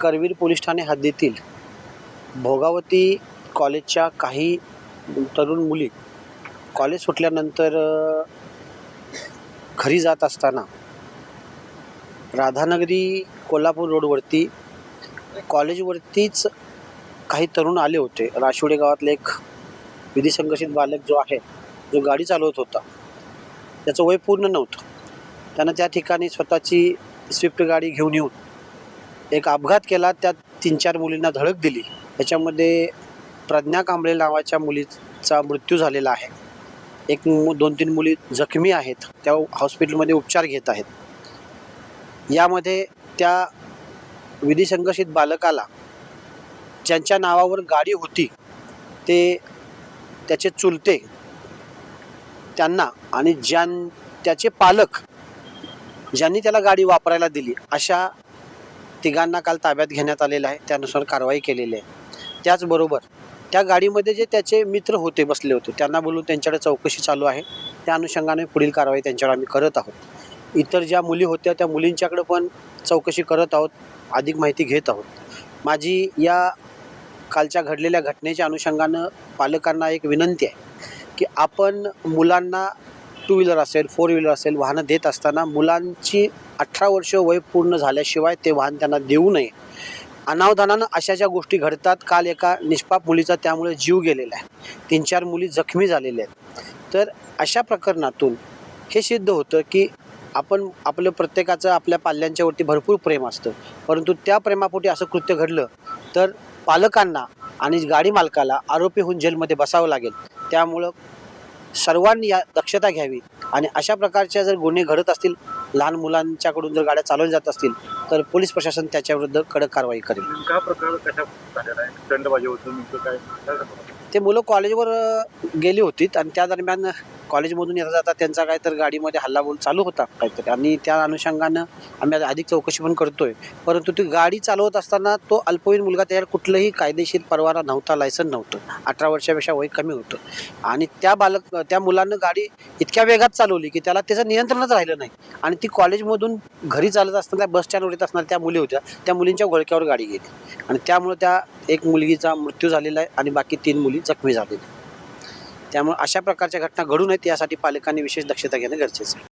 Karveer police Thane हद्दीतील भोगावती कॉलेजच्या काही तरुण मुली कॉलेज सुटल्यानंतर घरी जात असताना राधानगरी कोल्हापूर रोडवरती कॉलेजवरतीच काही तरुण आले होते. राशिवडे गावातले एक विधिसंघर्षित बालक जो आहे जो गाडी चालवत होता. त्याचं वय पूर्ण नव्हतं. त्यानं त्या ठिकाणी स्वतःची स्विफ्ट गाडी घेऊन येऊन एक अपघात केला त्यात तीन चार मुलींना धडक दिली. त्याच्यामध्ये प्रज्ञा कांबळे नावाच्या मुलीचा मृत्यू झालेला आहे. एक दोन तीन मुली जखमी आहेत. त्या हॉस्पिटलमध्ये उपचार घेत आहेत. यामध्ये त्या विधिसंघर्षित बालकाला ज्यांच्या नावावर गाडी होती ते त्याचे चुलते त्यांना आणि ज्यां त्याचे पालक ज्यांनी त्याला गाडी वापरायला दिली अशा तिघांना काल ताब्यात घेण्यात आलेलं आहे. त्यानुसार कारवाई केलेली आहे. त्याचबरोबर त्या गाडीमध्ये जे त्याचे मित्र होते बसले होते त्यांना बोलून त्यांच्याकडे चौकशी चालू आहे. त्या अनुषंगाने पुढील कारवाई त्यांच्यावर आम्ही करत आहोत. इतर ज्या मुली होत्या त्या मुलींच्याकडे पण चौकशी करत आहोत अधिक माहिती घेत आहोत. माझी या कालच्या घडलेल्या घटनेच्या अनुषंगानं पालकांना एक विनंती आहे की आपण मुलांना टू व्हीलर असेल फोर व्हीलर असेल वाहनं देत असताना मुलांची अठरा वर्ष वय पूर्ण झाल्याशिवाय ते वाहन त्यांना देऊ नये. अनावधानानं अशा ज्या गोष्टी घडतात काल एका निष्पाप मुलीचा त्यामुळे जीव गेलेला आहे. तीन चार मुली जखमी झालेल्या आहेत. तर अशा प्रकरणातून हे सिद्ध होतं की आपण आपलं प्रत्येकाचं आपल्या पाल्यांच्यावरती भरपूर प्रेम असतं. परंतु त्या प्रेमापोटी असं कृत्य घडलं तर पालकांना आणि गाडी मालकाला आरोपी होऊन जेलमध्ये बसावं लागेल. त्यामुळं सर्वांनी या दक्षता घ्यावी. आणि अशा प्रकारच्या जर गुन्हे घडत असतील लहान मुलांच्याकडून जर गाड्या चालवल्या जात असतील तर पोलीस प्रशासन त्याच्याविरुद्ध कडक कारवाई करेल. नेमका प्रकार कशा झालेला आहे? दंडबाजी होतो नेमकं काय? काय सांगू? ते मुलं कॉलेजवर गेली होती आणि त्या दरम्यान कॉलेजमधून येता जाता त्यांचा काय तर गाडीमध्ये हल्लाबोल चालू होता काहीतरी. आणि त्या अनुषंगानं आम्ही अधिक चौकशी पण करतोय. परंतु ती गाडी चालवत असताना तो अल्पवयीन मुलगा त्याच्यावर कुठलंही कायदेशीर परवाना नव्हता लायसन नव्हतं. अठरा वर्षापेक्षा वय कमी होतं. आणि त्या बालक त्या मुलानं गाडी इतक्या वेगात चालवली की त्याला त्याचं नियंत्रणच राहिलं नाही. आणि ती कॉलेजमधून घरी चालत असताना बस स्टँडवर येत असणाऱ्या त्या मुली होत्या. त्या मुलींच्या घोळक्यावर गाडी गेली. आणि त्यामुळे त्या एक मुलगीचा मृत्यू झालेला आहे आणि बाकी तीन मुली जखमी झालेल्या आहेत. त्यामुळे अशा प्रकारच्या घटना घडू नयेत यासाठी पालकांनी विशेष दक्षता घेणं गरजेचं आहे.